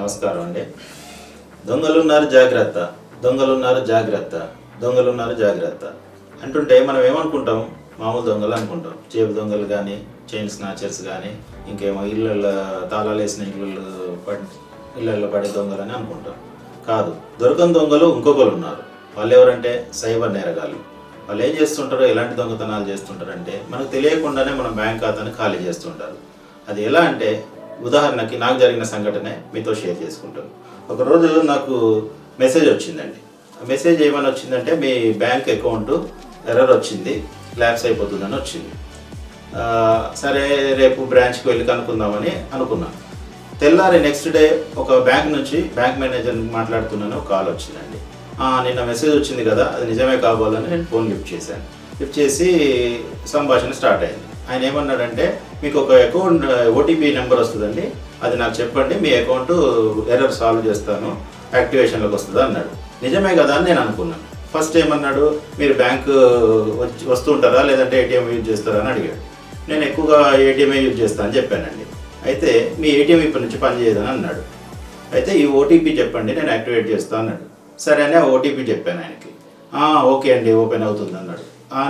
నమస్కారం అండి. దొంగలున్నారు జాగ్రత్త దొంగలున్నారు జాగ్రత్త దొంగలున్నారు జాగ్రత్త అంటుంటే మనం ఏమనుకుంటాం? మామూలు దొంగలు అనుకుంటాం. చేపు దొంగలు కానీ చైన్ స్నాచర్స్ కానీ ఇంకేమో ఇళ్ళల్లో తాళాలు వేసిన ఇళ్ళు పడి ఇళ్ళల్లో పడే దొంగలు అని అనుకుంటాం. కాదు దొరకని దొంగలు ఇంకొకరు ఉన్నారు వాళ్ళు ఎవరంటే సైబర్ నేరగాళ్ళు. వాళ్ళు ఏం చేస్తుంటారో ఎలాంటి దొంగతనాలు చేస్తుంటారంటే మనకు తెలియకుండానే మన బ్యాంక్ ఖాతాని ఖాళీ చేస్తుంటారు. అది ఎలా అంటే ఉదాహరణకి నాకు జరిగిన సంఘటనే మీతో షేర్ చేసుకుంటాను. ఒకరోజు నాకు మెసేజ్ వచ్చిందండి. మెసేజ్ ఏమైనా వచ్చిందంటే మీ బ్యాంక్ అకౌంట్ ఎర్రర్ వచ్చింది ల్యాప్స్ అయిపోతుందని వచ్చింది. సరే రేపు బ్రాంచ్కి వెళ్ళి కనుక్కుందామని అనుకున్నాను తెల్లారి నెక్స్ట్ డే ఒక బ్యాంక్ నుంచి బ్యాంక్ మేనేజర్ మాట్లాడుతున్నాను కాల్ వచ్చిందండి. నిన్న మెసేజ్ వచ్చింది కదా అది నిజమే కావాలని నేను ఫోన్ లిఫ్ట్ చేశాను. లిఫ్ట్ చేసి సంభాషణ స్టార్ట్ అయింది. ఆయన ఏమన్నాడంటే మీకు ఒక అకౌంట్ ఓటీపీ నెంబర్ వస్తుందండి. అది నాకు చెప్పండి మీ అకౌంట్ ఎర్రర్ సాల్వ్ చేస్తాను యాక్టివేషన్లోకి వస్తుందా? అన్నాడు. నిజమే కదా అని నేను అనుకున్నాను. ఫస్ట్ ఏమన్నాడు మీరు బ్యాంకు వచ్చి వస్తుంటారా లేదంటే ఏటీఎం యూజ్ చేస్తారా? అని అడిగాడు. నేను ఎక్కువగా ఏటీఎమే యూజ్ చేస్తాను అని చెప్పానండి. అయితే మీ ఏటీఎం ఇప్పటి నుంచి పనిచేయదని అన్నాడు. అయితే ఈ ఓటీపీ చెప్పండి నేను యాక్టివేట్ చేస్తాను అన్నాడు. సరే అని ఆ ఓటీపీ చెప్పాను ఆయనకి. ఓకే అండి ఓపెన్ అవుతుంది అన్నాడు.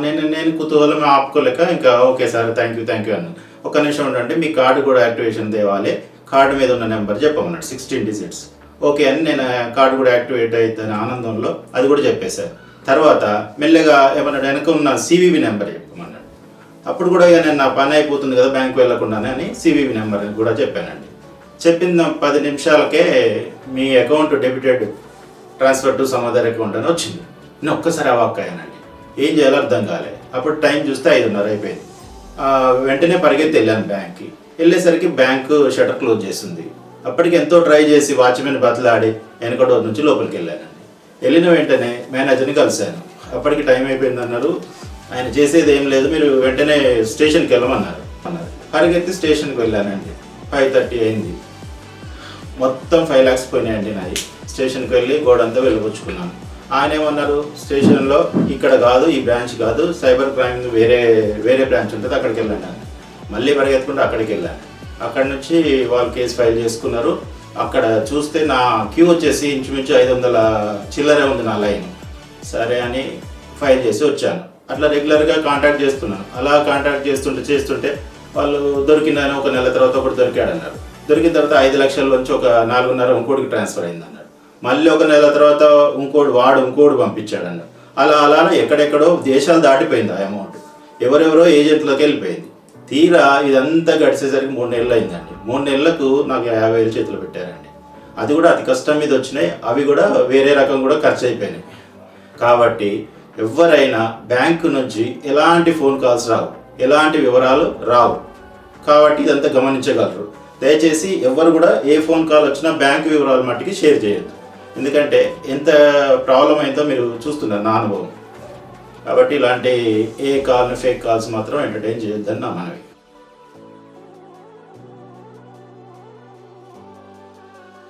నేను నేను కుతూహలం ఆపుకోలేక ఇంకా okay sir thank you thank you అన్నాను. ఒక నిమిషం ఉండండి మీ కార్డు కూడా యాక్టివేషన్ తేవాలి. కార్డు మీద ఉన్న నెంబర్ చెప్పమన్నాడు సిక్స్టీన్ డిజిట్స్ ఓకే అని నేను కార్డు కూడా యాక్టివేట్ అవుతుంది ఆనందంలో అది కూడా చెప్పేశాను తర్వాత మెల్లగా ఏమన్నాడు వెనక ఉన్న సివివి నెంబర్ చెప్పమన్నాడు. అప్పుడు కూడా ఇక నేను నా పని అయిపోతుంది కదా బ్యాంక్ వెళ్ళకుండానే అని సివివి నెంబర్ కూడా చెప్పానండి. చెప్పిన పది నిమిషాలకే మీ account debited transfer to some account అని వచ్చింది. నేను ఒక్కసారి అవాక్ అయ్యానండి. ఏం చేయాలో అర్థం కాలే. అప్పుడు టైం చూస్తే ఐదున్నర అయిపోయింది. వెంటనే పరిగెత్తి వెళ్ళాను బ్యాంక్కి. వెళ్ళేసరికి బ్యాంకు షటర్ క్లోజ్ చేసింది. అప్పటికి ఎంతో ట్రై చేసి వాచ్మెన్ బతలాడి వెనక నుంచి లోపలికి వెళ్ళానండి. వెళ్ళిన వెంటనే మేనేజర్ని కలిశాను. అప్పటికి టైం అయిపోయింది అన్నారు. ఆయన చేసేది ఏం లేదు మీరు వెంటనే స్టేషన్కి వెళ్ళమన్నారు. అన్నారు. పరిగెత్తి స్టేషన్కి వెళ్ళానండి. ఫైవ్ థర్టీ అయింది. మొత్తం ఫైవ్ ల్యాక్స్ పోయినాయండి నాది స్టేషన్కి వెళ్ళి గోడంతా వెళ్ళిపుచ్చుకున్నాను ఆయన ఏమన్నారు? స్టేషన్లో ఇక్కడ కాదు ఈ బ్రాంచ్ కాదు సైబర్ క్రైమ్ వేరే వేరే బ్రాంచ్ ఉంటుంది అక్కడికి వెళ్ళాను మళ్ళీ పరిగెత్తుకుంటూ అక్కడికి వెళ్ళాను అక్కడ నుంచి వాళ్ళు కేసు ఫైల్ చేసుకున్నారు. అక్కడ చూస్తే నా క్యూ వచ్చేసి ఇంచుమించు ఐదు వందల చిల్లరే ఉంది నా లైన్. సరే అని ఫైల్ చేసి వచ్చాను. అట్లా రెగ్యులర్గా కాంటాక్ట్ చేస్తున్నాను. అలా కాంటాక్ట్ చేస్తుంటే చేస్తుంటే వాళ్ళు దొరికిందని ఒక నెల తర్వాత ఒకటి దొరికాడన్నారు. దొరికిన తర్వాత ఐదు లక్షల నుంచి ఒక నాలుగున్నర ఇంకోటికి ట్రాన్స్ఫర్ అయింది మళ్ళీ ఒక నెల తర్వాత ఇంకోటి వాడు ఇంకోటి పంపించాడన్న. అలా అలా అలానే ఎక్కడెక్కడో దేశాలు దాటిపోయింది ఆ అమౌంట్ ఎవరెవరో ఏజెంట్లోకి వెళ్ళిపోయింది. తీరా ఇదంతా గడిచేసరికి మూడు నెలలు అయిందండి. మూడు నెలలకు నాకు యాభై వేలు చేతులు పెట్టారండి. అది కూడా అతి కష్టం మీద వచ్చినాయి. అవి కూడా వేరే రకం కూడా ఖర్చు అయిపోయినాయి. కాబట్టి ఎవరైనా బ్యాంకు నుంచి ఎలాంటి ఫోన్ కాల్స్ రావు. ఎలాంటి వివరాలు రావు. కాబట్టి ఇదంతా గమనించగలరు. దయచేసి ఎవరు కూడా ఏ ఫోన్ కాల్ వచ్చినా బ్యాంక్ వివరాలు మట్టికి షేర్ చేయొద్దు. ఎందుకంటే ఎంత ప్రాబ్లం అయిందో మీరు చూస్తున్నారు నా అనుభవం. కాబట్టి ఇలాంటి ఏ కాల్ ఫేక్ కాల్స్ మాత్రం ఎంటర్టైన్ చేయొద్దని నా మనవి.